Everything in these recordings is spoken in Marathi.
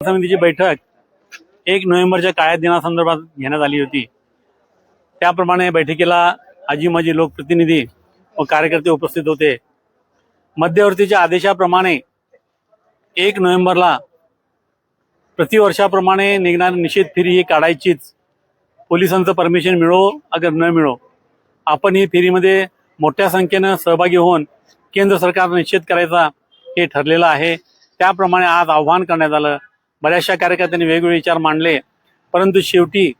समितीची बैठक एक नोव्हेंबरच्या काळ्या दिनासंदर्भात घेण्यात आली होती. त्याप्रमाणे बैठकीला आजी माजी लोकप्रतिनिधी व कार्यकर्ते उपस्थित होते. मध्यवर्तीच्या आदेशाप्रमाणे एक नोव्हेंबरला प्रतिवर्षाप्रमाणे निघणारी निषेध फेरी ही काढायचीच. पोलिसांचं परमिशन मिळो अगर न मिळो. आपण ही फेरीमध्ये मोठ्या संख्येनं सहभागी होऊन केंद्र सरकारनं निषेध करायचा हे ठरलेलं आहे. त्याप्रमाणे आज आव्हान करण्यात आलं. बऱ्याचशा कार्यकर्त्यांनी वेगवेगळे विचार मांडले. परंतु शेवटी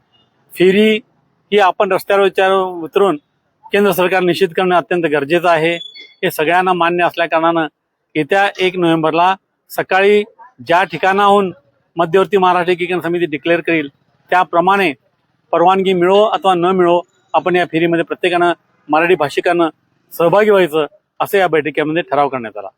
फेरी ही आपण रस्त्यावर विचार उतरून केंद्र सरकार निश्चित करणं अत्यंत गरजेचं आहे. हे सगळ्यांना मान्य असल्याकारणानं येत्या एक नोव्हेंबरला सकाळी ज्या ठिकाणाहून मध्यवर्ती महाराष्ट्र एकीकरण समिती डिक्लेअर करील त्याप्रमाणे परवानगी मिळो अथवा न मिळो आपण या फेरीमध्ये प्रत्येकानं मराठी भाषिकांना सहभागी व्हायचं असं या बैठकीमध्ये ठराव करण्यात आला.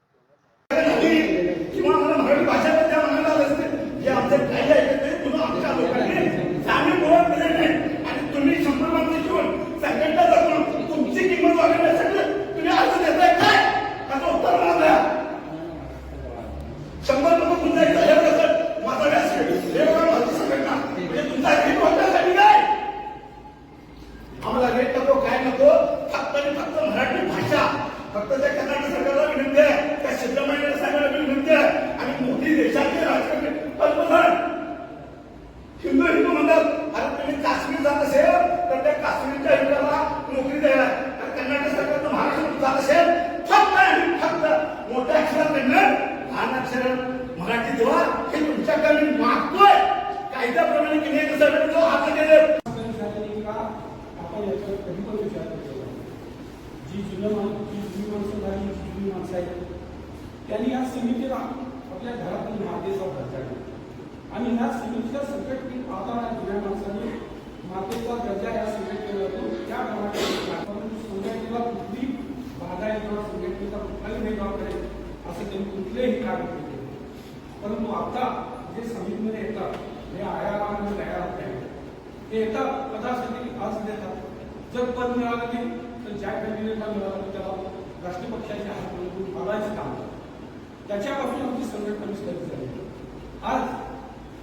तो फक्त आणि फक्त मराठी भाषा. फक्त त्या कर्नाटक सरकारला विनंती आहे त्या सिद्धरामय्या साहेबांना विनंती आहे. आपण याच्यावर कधी पण विचार केला जी जुनं मान जी जुनी माणसं झाली जी जुनी माणसं आहेत त्यांनी या समितीला आपल्या घरातील मातेचा दर्जा दिला आणि ह्या समितीच्या संघटनेत पाहताना जुन्या माणसांनी मातेचा दर्जा या संघटनेला देऊन त्या परंतु संघटनेला कुठली बाधा येत किंवा संघटनेचा कुठलाही भेदभाव करेल असं त्यांनी कुठलेही कार्य केले. परंतु आता जे समितीमध्ये येतात हे आयारामध्ये तयार होत ते येतात कदाचित आज देतात. जर पद मिळालं नाही, तर ज्या कॅबिनेटला मिळालं त्याला पक्षाच्या हातून बघायचं काम त्याच्यापासून आमची संघटना विस्तारित झाली. आज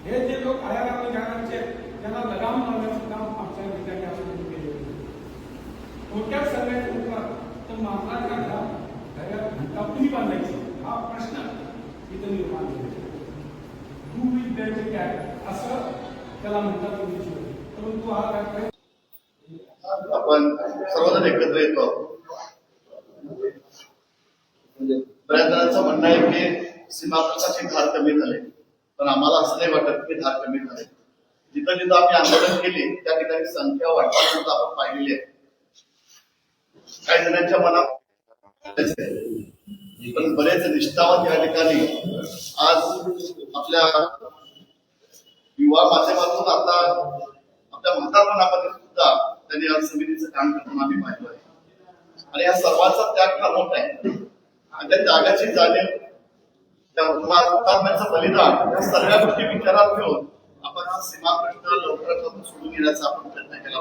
हे जे लोक आयारामध्ये जाणारचे त्यांना लगाम काम आमच्या आपण केले थोडक्यात तर महाराष्ट्राच्या घरात बांधायची? हा प्रश्न इथं निर्माण झाला डू विथ असं त्याला म्हणतात परंतु हा काय आपण सर्वजण एकत्र येतो. म्हणजे बऱ्याच जणांचं म्हणणं आहे की सीमाप्रशाची धार कमी झाले. पण आम्हाला असं नाही वाटत की धार कमी झाले. जिथं जिथं आम्ही आंदोलन केली त्या ठिकाणी संख्या वाढताना आपण पाहिलेली आहे. काही जणांच्या मनात पण बरेच निष्ठावान या ठिकाणी आज आपल्या युवा माध्यमातून आता आपल्या म्हातारपणामध्ये सुद्धा त्यांनी आज समितीचं काम करताना आम्ही पाहिलं आहे. आणि या सर्वांचा त्याग फार मोठा आहे. आणि त्या त्यागाची जाणीव त्या बलिदान या सगळ्या गोष्टी विचारात घेऊन आपण हा सीमा प्रश्न लवकरात लवकर सोडून घेण्याचा आपण प्रयत्न केला